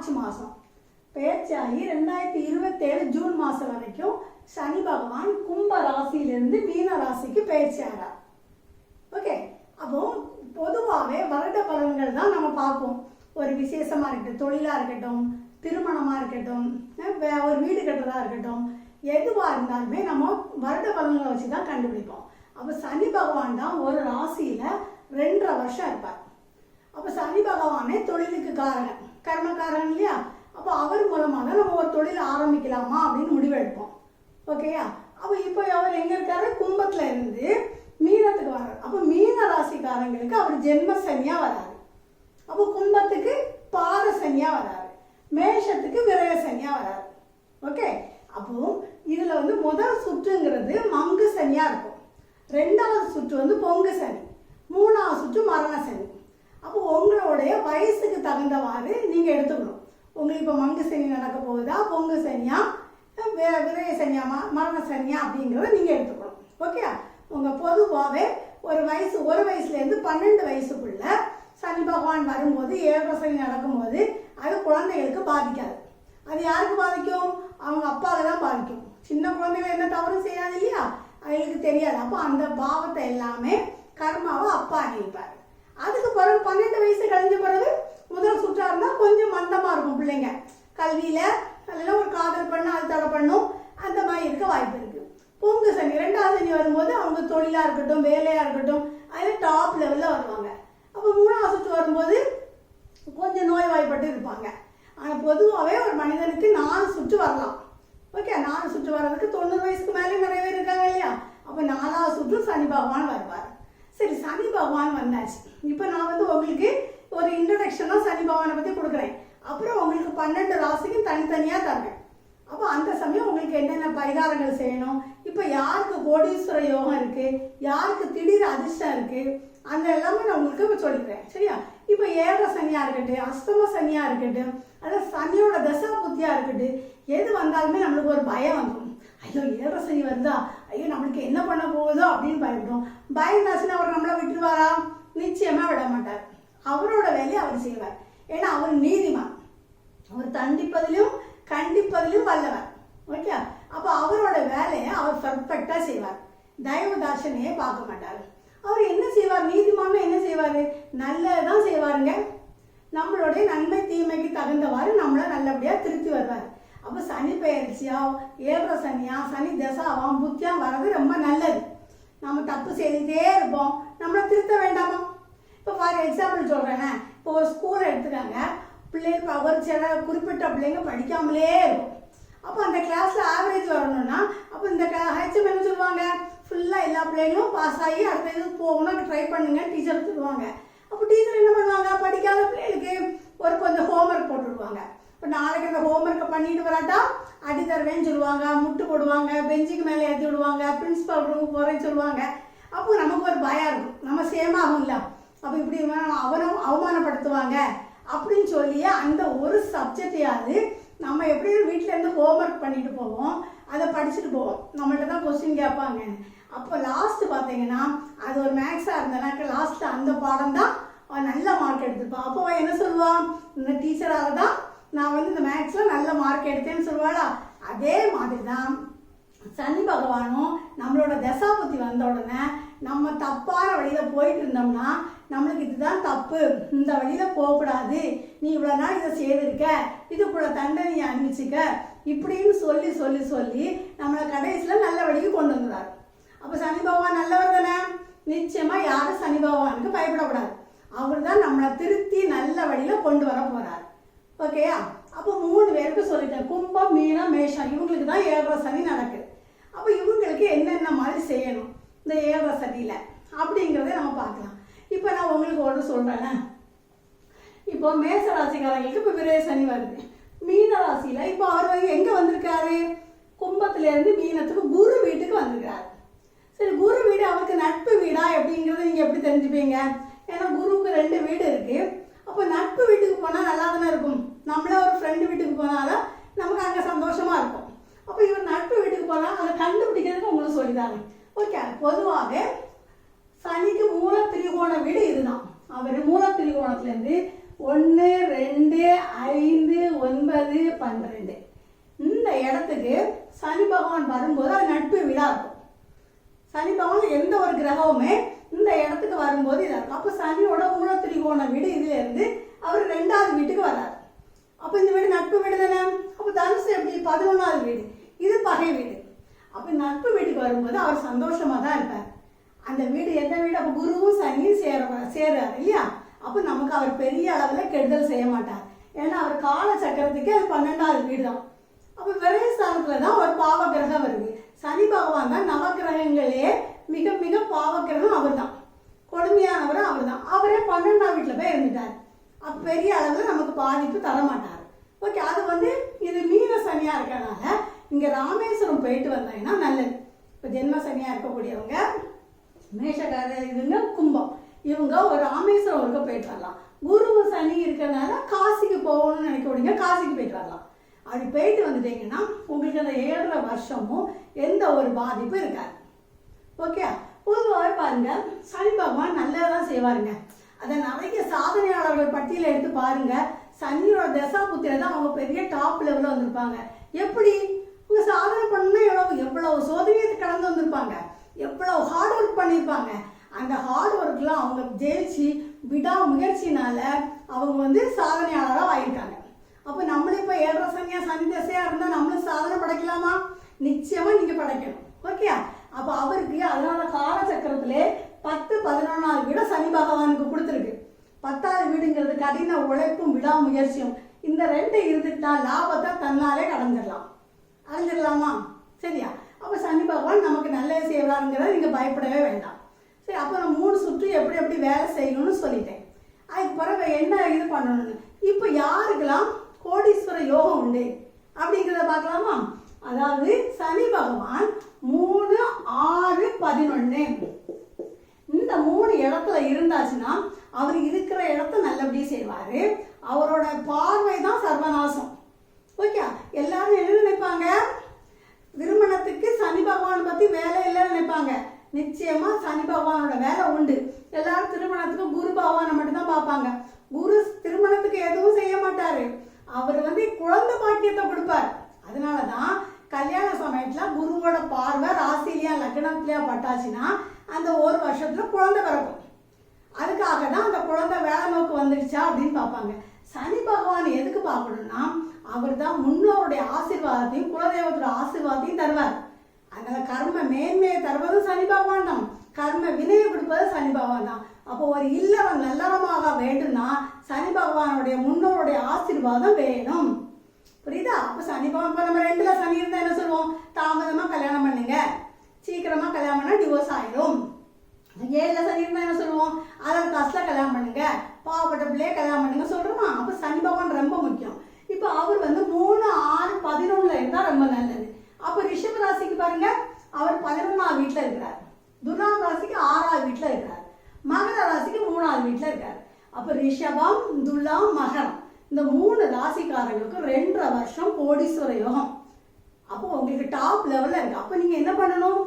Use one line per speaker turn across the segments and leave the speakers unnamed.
March மாதம் பேச்சாகி ரெண்டாயிரத்தி இருபத்தேழு ஜூன் மாதம் வரைக்கும் சனி பகவான் கும்ப ராசியிலிருந்து மீன ராசிக்கு பயிற்சி ஓகே அப்போ பொதுவாகவே வருட பலன்கள் தான் நம்ம பார்ப்போம். ஒரு விசேஷமாக இருக்கட்டும் தொழிலாக இருக்கட்டும் திருமணமாக இருக்கட்டும் வே- ஒரு வீடு கட்டுறதா இருக்கட்டும் எதுவாக இருந்தாலுமே நம்ம வருட பலன்களை வச்சு தான் கண்டுபிடிப்போம். அப்போ சனி பகவான் தான் ஒரு ராசியில் ரெண்டரை வருஷம் இருப்பார். அப்போ சனி பகவானே தொழிலுக்கு காரகன். கர்மக்காரன் இல்லையா அப்போ அவர் மூலமாக தான் நம்ம ஒரு தொழில் ஆரம்பிக்கலாமா அப்படின்னு முடிவெடுப்போம் ஓகேயா அப்போ இப்போ அவர் எங்கே இருக்காரு? கும்பத்தில் இருந்து மீனத்துக்கு வர்றார். அப்போ மீன ராசிக்காரங்களுக்கு அவர் ஜென்ம சனியாக வராரு. அப்போ கும்பத்துக்கு பாத சனியாக வராரு. மேஷத்துக்கு விரய சனியாக வராரு. ஓகே அப்போ இதில் வந்து முதல் சுற்றுங்கிறது மங்கு சனியாக இருக்கும். ரெண்டாவது சுற்று வந்து பொங்கு சனி. மூணாவது சுற்று மரண சனி. அப்போ உங்களுடைய வயசுக்கு தகுந்தவாறு நீங்கள் எடுத்துக்கணும். உங்களுக்கு இப்போ மங்கு சனி நடக்க போகுதா? பொங்கு சனியா? வி- விரய சனியா? மரண சனியா? அப்படிங்கிறத நீங்கள் எடுத்துக்கணும். ஓகே? உங்கள் பொதுவாகவே ஒரு வயசு ஒரு வயசுலேருந்து பன்னெண்டு வயசுக்குள்ள சனி பகவான் வரும்போது ஏழரை சனி நடக்கும்போது அது குழந்தைகளுக்கு பாதிக்காது. அது யாருக்கு பாதிக்கும்? அவங்க அப்பாவை தான் பாதிக்கும். சின்ன குழந்தைகள் என்ன தவறும் செய்யாது இல்லையா? அவங்களுக்கு தெரியாது. அப்போ அந்த பாவத்தை எல்லாமே கர்மாவை அப்பா அணிவிப்பார் அதுக்கு பிறகு பன்னெண்டு வயசு கழிஞ்ச பிறகு முதல் சுற்றாக இருந்தால் கொஞ்சம் மந்தமாக இருக்கும் பிள்ளைங்க. கல்வியில் அதில் ஒரு காதல் பண்ண அது தடை பண்ணும். அந்த மாதிரி இருக்க வாய்ப்பு இருக்குது பொங்கு சனி ரெண்டாவது சனி வரும்போது அவங்க தொழிலாக இருக்கட்டும் வேலையாக இருக்கட்டும் அதில் டாப் லெவலில் வருவாங்க. அப்போ மூணாவது சுற்று வரும்போது கொஞ்சம் நோய்வாய்ப்பட்டு இருப்பாங்க. ஆனால் பொதுவாகவே ஒரு மனிதனுக்கு நாலு சுற்று வரலாம். ஓகே நாலு சுற்று வர்றதுக்கு தொண்ணூறு வயசுக்கு மேலே நிறைய பேர் இருக்காங்க இல்லையா? அப்போ நாலாவது சுற்று சனி பகவான் வருவார். சரி சனி பகவான் வந்தாச்சு. இப்போ நான் வந்து உங்களுக்கு ஒரு இன்ட்ரடக்ஷனாக சனி பகவானை பற்றி கொடுக்குறேன். அப்புறம் உங்களுக்கு பன்னெண்டு ராசிக்கும் தனித்தனியாக தரேன். அப்போ அந்த சமயம் உங்களுக்கு என்னென்ன பரிகாரங்கள் செய்யணும்? இப்போ யாருக்கு கோடீஸ்வர யோகம் இருக்குது யாருக்கு திடீர் அதிர்ஷ்டம் இருக்குது அந்த எல்லாமே நான் உங்களுக்கு இப்போ சொல்லிக்கிறேன். சரியா? இப்போ ஏழரை சனியாக இருக்கட்டும் அஷ்டம சனியாக இருக்கட்டும் அதாவது சனியோட தசா புத்தியாக இருக்கட்டும் எது வந்தாலுமே நம்மளுக்கு ஒரு பயம் வந்துடும் ஐயோ ஏழரை சனி வருதா ஐயோ நம்மளுக்கு என்ன பண்ண போகுதோ அப்படின்னு பயப்படும். பயந்தாச்சுன்னா அவர் நம்மளை விட்டுருவாரா? நிச்சயமா விட மாட்டார். அவரோட வேலையை அவர் செய்வார். ஏன்னா அவர் நீதிமான். அவர் தண்டிப்பதிலும் கண்டிப்பதிலும் வல்லவர். ஓகே? அப்போ அவரோட வேலையை அவர் பர்ஃபெக்டாக செய்வார். தயவு பார்க்க மாட்டார். அவர் என்ன செய்வார்? நீதிமான என்ன செய்வார்? நல்லதான் செய்வாருங்க. நம்மளுடைய நன்மை தீமைக்கு தகுந்தவாறு நம்மளை நல்லபடியாக திருத்தி வருவார். அப்போ சனி பயிற்சியா ஏழரை சனியா சனி தசாவாம் புத்தியாக வர்றது ரொம்ப நல்லது. நம்ம தப்பு செய்துட்டே இருப்போம். நம்மளை திருத்த வேண்டாமா? இப்போ ஃபார் எக்ஸாம்பிள் சொல்கிறேனே இப்போ ஒரு ஸ்கூலை எடுத்துக்காங்க. பிள்ளைங்க ஒரு சில குறிப்பிட்ட பிள்ளைங்க படிக்காமலே இருக்கும். அப்போ அந்த கிளாஸில் ஆவரேஜ் வரணும்னா அப்போ இந்த ஹெச்எம் என்ன சொல்லுவாங்க? ஃபுல்லாக எல்லா பிள்ளைங்களும் பாஸ் ஆகி அடுத்த இதுக்கு போகணும் ட்ரை பண்ணுங்க டீச்சர் சொல்லுவாங்க அப்போ டீச்சர் என்ன பண்ணுவாங்க? படிக்காத பிள்ளைகளுக்கு ஒரு கொஞ்சம் ஹோம்ஒர்க் போட்டுருவாங்க இப்போ நாளைக்கு அந்த ஹோம்ஒர்க்கை பண்ணிட்டு வராட்டா அடி தருவேன்னு சொல்லுவாங்க முட்டு போடுவாங்க பெஞ்சுக்கு மேலே ஏற்றி விடுவாங்க பிரின்ஸ்பால் ரூமுக்கு போகிறேன்னு சொல்லுவாங்க. அப்போ நமக்கு ஒரு பயம் இருக்கும். நம்ம சேம் ஆகும்ல அப்போ இப்படி அவனும் அவமானப்படுத்துவாங்க அப்படின்னு சொல்லி அந்த ஒரு சப்ஜெக்டையாவது நம்ம எப்படி வீட்டிலேருந்து ஹோம் ஹோம்ஒர்க் பண்ணிட்டு போவோம் அதை படிச்சுட்டு போவோம். நம்மள்ட்ட தான் கொஸ்டின் கேட்பாங்க. அப்போ லாஸ்ட் பார்த்தீங்கன்னா அது ஒரு மேக்ஸாக இருந்தனாக்க லாஸ்ட்டில் அந்த பாடம் தான் அவன் நல்ல மார்க் எடுத்துப்பான் அப்போ என்ன சொல்லுவான்? இந்த டீச்சராக தான் நான் வந்து இந்த மேக்ஸில் நல்ல மார்க் எடுத்தேன்னு சொல்லுவாளா? அதே மாதிரி தான் சனி பகவானும் நம்மளோட தசாபுத்தி வந்த உடனே நம்ம தப்பான வழியில் போயிட்டு இருந்தோம்னா நம்மளுக்கு இதுதான் தப்பு. இந்த வழியில் போகக்கூடாது. நீ இவ்வளோ நாள் இதை செய்திருக்க. இதுக்குள்ள தண்டனையை அனுப்பிச்சுக்க இப்படின்னு சொல்லி சொல்லி சொல்லி நம்மளை கடைசியில் நல்ல வழிக்கு கொண்டு வந்துடுறாரு. அப்போ சனி பகவான் நல்லவர் தானே? நிச்சயமாக யாரும் சனி பகவானுக்கு பயப்படக்கூடாது. அவர் தான் நம்மளை திருத்தி நல்ல வழியில் கொண்டு வர போகிறார் ஓகேயா அப்போ மூணு பேருக்கு சொல்லிட்டேன். கும்பம் மீனம் மேஷம். இவங்களுக்கு தான் ஏழரை சனி நடக்குது. அப்போ இவங்களுக்கு என்னென்ன மாதிரி செய்யணும் இந்த ஏழரை சனியில்? அப்படிங்கிறத நம்ம பார்க்கலாம். இப்போ நான் உங்களுக்கு ஒன்று சொல்கிறேன் இப்போ மேச ராசிக்காரங்களுக்கு இப்போ விரைய சனி வருது. மீன ராசியில் இப்போ அவர் வந்து எங்கே வந்திருக்காரு? கும்பத்துலேருந்து மீனத்துக்கு குரு வீட்டுக்கு வந்திருக்காரு. சரி குரு வீடு அவருக்கு நட்பு வீடா அப்படிங்கிறத நீங்கள் எப்படி தெரிஞ்சுப்பீங்க? ஏன்னா குருவுக்கு ரெண்டு வீடு இருக்குது அப்போ நட்பு வீட்டுக்கு போனால் நல்லா தானே இருக்கும் நம்மளே ஒரு ஃப்ரெண்டு வீட்டுக்கு போனாலும் நமக்கு அங்கே சந்தோஷமா இருக்கும். அப்போ இவர் நட்பு வீட்டுக்கு போனால் அதை கண்டுபிடிக்கிறதுக்கு உங்களுக்கு சொல்லிதாங்க ஓகே பொதுவாக சனிக்கு மூல திரிகோண வீடு இதுதான். அவர் மூல திரிகோணத்துலேருந்து ஒன்று ரெண்டு ஐந்து ஒன்பது பன்னிரெண்டு. இந்த இடத்துக்கு சனி பகவான் வரும்போது அது நட்பு வீடாக இருக்கும். சனி பகவான் எந்த ஒரு கிரகமுமே இந்த இடத்துக்கு வரும்போது இதாக இருக்கும். அப்போ சனியோட மூல திரிகோண வீடு இதுலேருந்து அவர் ரெண்டாவது வீட்டுக்கு வர்றார். அப்போ இந்த வீடு நட்பு வீடு தானே? தனுசு எப்படி? பதினொன்றாவது வீடு. இது பகை வீடு. அப்போ நட்பு வீட்டுக்கு வரும்போது அவர் சந்தோஷமாக தான் இருப்பார். அந்த வீடு எந்த வீடு? அப்போ குருவும் சனியும் சேர சேருவார் இல்லையா? அப்போ நமக்கு அவர் பெரிய அளவில் கெடுதல் செய்ய மாட்டார். ஏன்னா அவர் கால சக்கரத்துக்கு அது பன்னெண்டாவது வீடு தான். அப்போ விரயஸ்தானத்தில் தான் ஒரு பாவ கிரகம் வருது சனி பகவான் தான் நவகிரகங்களே மிக மிக பாவ கிரகம் அவர் தான். கொடுமையானவரும் அவர் தான். அவரே பன்னெண்டாம் வீட்டில் போய் இருந்துட்டார். அப்போ பெரிய அளவில் நமக்கு பாதிப்பு தரமாட்டார். ஓகே அது வந்து இது மீன சனியாக இருக்கிறனால இங்கே ராமேஸ்வரம் போயிட்டு வந்தாங்கன்னா நல்லது. இப்போ ஜென்ம சனியாக இருக்கக்கூடியவங்க மேஷக்கார இதுங்க கும்பம். இவங்க ஒரு ராமேஸ்வரம் ஒருக்க போயிட்டு வரலாம். குரு சனி இருக்கிறனால காசிக்கு போகணும்னு நினைக்கக்கூடியங்க காசிக்கு போயிட்டு வரலாம். அப்படி போயிட்டு வந்துட்டீங்கன்னா உங்களுக்கு அந்த ஏழரை வருஷமும் எந்த ஒரு பாதிப்பும் இருக்காது. ஓகே பொதுவாகவே பாருங்க சனி பகவான் நல்லதான் செய்வாருங்க. அதை நிறைய சாதனையாளர்கள் பட்டியலை எடுத்து பாருங்கள் சனியோட தசா புத்திர தான் அவங்க பெரிய டாப் லெவலில் வந்திருப்பாங்க. எப்படி? அவங்க சாதனை பண்ணால் எவ்வளவு எவ்வளவு சோதனையை கடந்து வந்திருப்பாங்க. எவ்வளவு ஹார்ட் ஒர்க் பண்ணியிருப்பாங்க. அந்த ஹார்ட் ஒர்க்லாம் அவங்க ஜெயிச்சு விடா முயற்சினால அவங்க வந்து சாதனையாளராக ஆயிருக்காங்க அப்போ நம்மளும் இப்போ ஏழரை சனியா சனி தசையாக இருந்தால் நம்மளும் சாதனை படைக்கலாமா? நிச்சயமாக நீங்கள் படைக்கணும். ஓகே அப்போ அவருக்கு அதனால காலச்சக்கரத்திலே பத்து பதினொன்றாவது வீட சனி பகவானுக்கு கொடுத்துருக்கு. பத்தாவது வீடுங்கிறது கடின உழைப்பும் விடாமுயற்சியும். இந்த ரெண்டு இருந்துட்டா லாபத்தை தன்னாலே அடைஞ்சிடலாம். அடைஞ்சிடலாமா? சரியா. அப்போ சனி பகவான் நமக்கு நல்லது செய்வாருங்கிறத நீங்கள் பயப்படவே வேண்டாம். சரி அப்போ நான் மூணு சுற்று எப்படி எப்படி வேலை செய்யணும்னு சொல்லிட்டேன். அதுக்கு பிறகு என்ன இது பண்ணணும்னு? இப்போ யாருக்கெல்லாம் கோடீஸ்வர யோகம் உண்டு? அப்படிங்கிறத பார்க்கலாமா? அதாவது சனி பகவான் மூணு ஆறு பதினொன்று இந்த மூணு இடத்துல இருந்தாச்சுன்னா அவர் இருக்கிற இடத்த நல்லபடியாக செய்வார். அவரோட பார்வை தான் சர்வநாசம். ஓகே எல்லாரும் என்ன நினைப்பாங்க? திருமணத்துக்கு சனி பகவான் பற்றி வேலை இல்லைன்னு நினைப்பாங்க. நிச்சயமாக சனி பகவானோட வேலை உண்டு. எல்லாரும் திருமணத்துக்கு குரு பகவானை மட்டும்தான் பார்ப்பாங்க. குரு திருமணத்துக்கு எதுவும் செய்ய மாட்டார். அவர் வந்து குழந்தை பாக்கியத்தை கொடுப்பார். அதனாலதான் கல்யாண சமயத்தில் குருவோட பார்வை ராசிலியா லக்னத்திலையா பட்டாச்சுன்னா அந்த ஒரு வருஷத்தில் குழந்தை பிறக்கும். அதுக்காக தான் அந்த குழந்தை வேலை நோக்கு வந்துடுச்சா அப்படின்னு பார்ப்பாங்க. சனி பகவான் எதுக்கு பார்க்கணும்னா அவர் தான் முன்னோருடைய ஆசீர்வாதத்தையும் குலதெய்வத்தோட ஆசீர்வாதத்தையும் தருவார். அதனால கர்ம மேன்மையை தருவது சனி பகவான் தான். கர்ம வினையை கொடுப்பது சனி பகவான் தான். அப்போ ஒரு இல்லறம் நல்லறமாக வேண்டும்னா சனி பகவானுடைய முன்னோருடைய ஆசீர்வாதம் வேணும். புரியுதா? அப்போ சனி பகவான் இப்போ நம்ம ரெண்டுல சனி இருந்தால் என்ன சொல்லுவோம்? தாமதமாக கல்யாணம் பண்ணுங்க. சீக்கிரமாக கல்யாணம் பண்ணால் டிவோர்ஸ் ஆயிடும் ஏழுல சனி இருந்தால் என்ன சொல்லுவோம்? அதான் காசில் கல்யாணம் பண்ணுங்க. பாவப்பட்ட பிள்ளைய கல்யாணம் பண்ணுங்க சொல்கிறோமா அப்போ சனி பகவான் ரொம்ப முக்கியம். இப்போ அவர் வந்து மூணு ஆறு பதினொன்னுல இருந்தால் ரொம்ப நல்லது. அப்போ ரிஷப ராசிக்கு பாருங்க அவர் பதினொன்றாம் வீட்டில் இருக்கிறார். துலாம் ராசிக்கு ஆறாவது வீட்டில் இருக்கிறார். மகர ராசிக்கு மூணாவது வீட்டில் இருக்கார். அப்போ ரிஷபம் துலாம் மகரம். இந்த மூணு ராசிக்காரங்களுக்கு ரெண்டரை வருஷம் கோடீஸ்வர யோகம். அப்போ உங்களுக்கு டாப் லெவலில் இருக்கு. அப்போ நீங்கள் என்ன பண்ணணும்?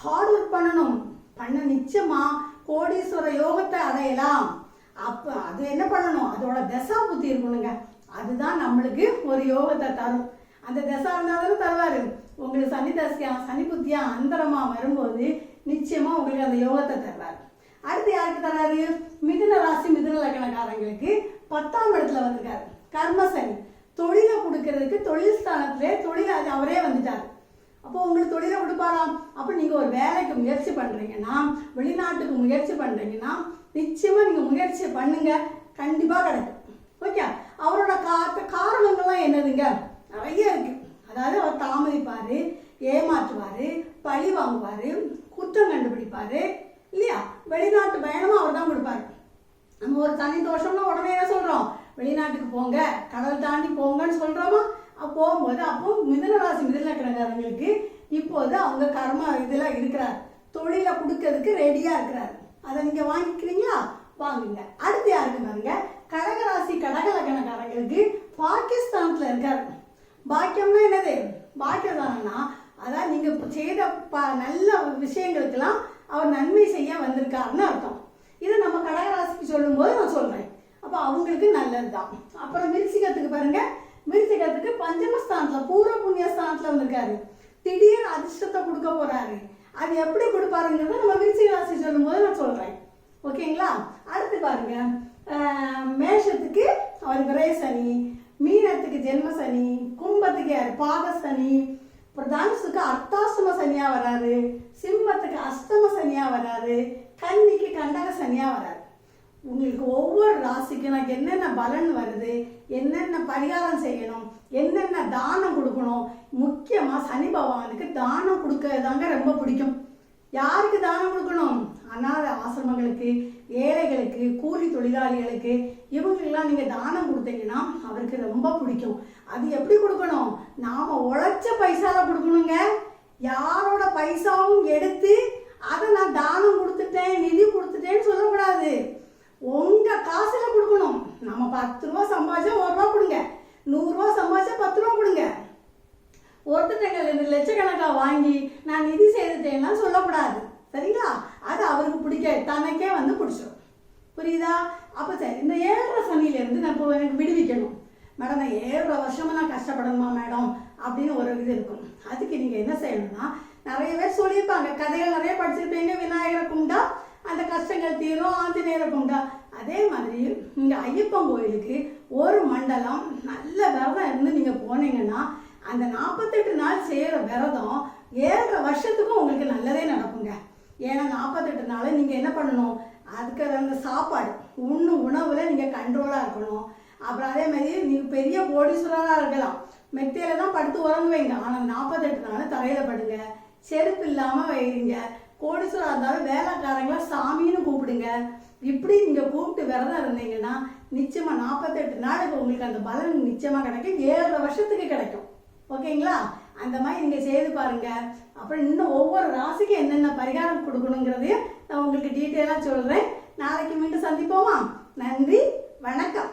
ஹார்ட் ஒர்க் பண்ணணும். பண்ண நிச்சயமா கோடீஸ்வர யோகத்தை அடையலாம். அப்போ அது என்ன பண்ணணும்? அதோட தசா புத்தி இருக்கணுங்க. அதுதான் நம்மளுக்கு ஒரு யோகத்தை தரும். அந்த தசா இருந்தாலும் தருவாரு உங்களுக்கு சனி தசையா சனி புத்தியா அந்தரமா வரும்போது நிச்சயமா உங்களுக்கு அந்த யோகத்தை தருவார். அடுத்து யாருக்கு தராரு? மிதுன ராசி மிதுன லக்கணக்காரங்களுக்கு பத்தாம் இடத்துல வந்திருக்காரு. கர்மசனி தொழிலை கொடுக்கறதுக்கு தொழில் ஸ்தானத்திலே தொழில் அது அவரே வந்துட்டார். அப்போ உங்களுக்கு தொழிலை கொடுப்பாரா? நீங்கள் ஒரு வேலைக்கு முயற்சி பண்ணுறீங்கன்னா வெளிநாட்டுக்கு முயற்சி பண்ணுறீங்கன்னா நிச்சயமாக நீங்கள் முயற்சி பண்ணுங்க. கண்டிப்பாக கிடைக்கும். ஓகே? அவரோட கா காரணங்கள்லாம் என்னதுங்க? நிறைய இருக்குது அதாவது அவர் தாமதிப்பார் ஏமாற்றுவார் பழி வாங்குவார் குற்றம் கண்டுபிடிப்பார் இல்லையா? வெளிநாட்டு பயணமும் அவர் தான் கொடுப்பாரு. நம்ம ஒரு தனி தோஷம்னா உடனே என்ன சொல்கிறோம் வெளிநாட்டுக்கு போங்க கடல் தாண்டி போங்கன்னு சொல்கிறோமா அப்போ போகும்போது அப்போ மிதுன ராசி மிதுன இப்போது அவங்க கர்ம இதில் இருக்கிறார். தொழிலை கொடுக்கறதுக்கு ரெடியாக இருக்கிறார். அதை நீங்கள் வாங்கிக்கிறீங்களா? வாங்குங்க. அடுத்து யாருக்கு பாருங்க? கடகராசி கடகலகனக்காரங்களுக்கு பாகிஸ்தானத்தில் இருக்கார். பாக்கியம்னா என்னது? பாக்கியதானம்னா அதான் நீங்கள் செய்த ப நல்ல விஷயங்களுக்கெல்லாம் அவர் நன்மை செய்ய வந்திருக்காருன்னு அர்த்தம். இதை நம்ம கடகராசிக்கு சொல்லும்போது நான் சொல்கிறேன் அப்போ அவங்களுக்கு நல்லதுதான். அப்புறம் மிருச்சிகத்துக்கு பாருங்க. மிருச்சிகத்துக்கு பஞ்சமஸ்தானத்தில் பூர்வ புண்ணியஸ்தானத்தில் வந்திருக்காரு திடீர் அதிர்ஷ்டத்தை கொடுக்க போறாரு. அது எப்படி கொடுப்பாருங்கிறத நம்ம விருச்சிக ராசி சொல்லும்போது நான் சொல்றேன். ஓகேங்களா? அடுத்து பாருங்க. மேஷத்துக்கு அவர் விரை சனி மீனத்துக்கு ஜென்ம சனி கும்பத்துக்கு யார்? பாத சனி. அப்புறம் தனுசுக்கு அர்த்தாசம சனியா வராரு. சிம்மத்துக்கு அஷ்டம சனியா வராரு. கன்னிக்கு கண்டக சனியா வராரு. உங்களுக்கு ஒவ்வொரு ராசிக்கும் எனக்கு என்னென்ன பலன் வருது என்னென்ன பரிகாரம் செய்யணும் என்னென்ன தானம் கொடுக்கணும் முக்கியமாக சனி பகவானுக்கு தானம் கொடுக்கறதாங்க ரொம்ப பிடிக்கும். யாருக்கு தானம் கொடுக்கணும்? அனாதை ஆசிரமங்களுக்கு ஏழைகளுக்கு கூலி தொழிலாளிகளுக்கு. இவங்களுக்கெல்லாம் நீங்கள் தானம் கொடுத்தீங்கன்னா அவருக்கு ரொம்ப பிடிக்கும். அது எப்படி கொடுக்கணும்? நாம் உழைச்ச பைசாவில் கொடுக்கணுங்க. யாரோட பைசாவும் எடுத்து அதை நான் தானம் கொடுத்துட்டேன் நிதி கொடுத்துட்டேன்னு சொல்லக்கூடாது. உங்க காசுல கொடுக்கணும். நம்ம பத்து ரூபா சம்பாதிச்சா ஒரு ரூபா கொடுங்க. நூறுரூவா சம்பாதிச்சா பத்து ரூபா கொடுங்க. ஒருத்தங்க ரெண்டு லட்சக்கணக்காக வாங்கி நான் நிதி செய்துட்டேன்னா சொல்லக்கூடாது. சரிங்களா? அது அவருக்கு பிடிக்க தனக்கே வந்து பிடிச்சிடும் புரியுதா? அப்போ சரி இந்த ஏழரை சனியிலேருந்து நான் இப்போ எனக்கு விடுவிக்கணும். மேடம் நான் ஏழரை வருஷமாக நான் கஷ்டப்படணுமா மேடம் அப்படின்னு ஒரு இது இருக்கும். அதுக்கு நீங்கள் என்ன செய்யணும்னா நிறைய பேர் சொல்லியிருப்பாங்க. கதைகள் நிறைய படிச்சிருப்பீங்க. விநாயகரை கும்பிட்டா அந்த கஷ்டங்கள் தீரும் ஆஞ்சநேயரை கும்பிட்டா அதே மாதிரி இங்கே ஐயப்பன் கோயிலுக்கு ஒரு மண்டலம் நல்ல விரதம் இருந்து நீங்கள் போனீங்கன்னா அந்த நாற்பத்தெட்டு நாள் செய்கிற விரதம் ஏழரை வருஷத்துக்கும் உங்களுக்கு நல்லதே நடக்குங்க. ஏன்னா நாற்பத்தெட்டு நாள் நீங்கள் என்ன பண்ணணும்? அதுக்கு அந்த சாப்பாடு. உண்ணு உணவில் நீங்கள் கண்ட்ரோலாக இருக்கணும். அப்புறம் அதே மாதிரி நீங்கள் பெரிய கோடீஸ்வரராக இருக்கலாம். மெத்தையில தான் படுத்து உறங்குவீங்க. ஆனால் நாற்பத்தெட்டு நாள் தரையில் படுங்க. செருப்பு இல்லாமல் வைங்க. போலீஸராக இருந்தாலும் வேலைக்காரங்களாம் சாமின்னு கூப்பிடுங்க. இப்படி நீங்கள் கூப்பிட்டு விரதம் இருந்தீங்கன்னா நிச்சயமாக நாற்பத்தெட்டு நாளுக்கு உங்களுக்கு அந்த பலன் நிச்சயமாக கிடைக்கும். ஏழரை வருஷத்துக்கு கிடைக்கும். ஓகேங்களா? அந்த மாதிரி நீங்கள் செய்து பாருங்க. அப்புறம் இன்னும் ஒவ்வொரு ராசிக்கும் என்னென்ன பரிகாரம் கொடுக்கணுங்கிறதையும் நான் உங்களுக்கு டீட்டெயிலாக சொல்கிறேன் நாளைக்கு மீண்டும் சந்திப்போமா? நன்றி வணக்கம்.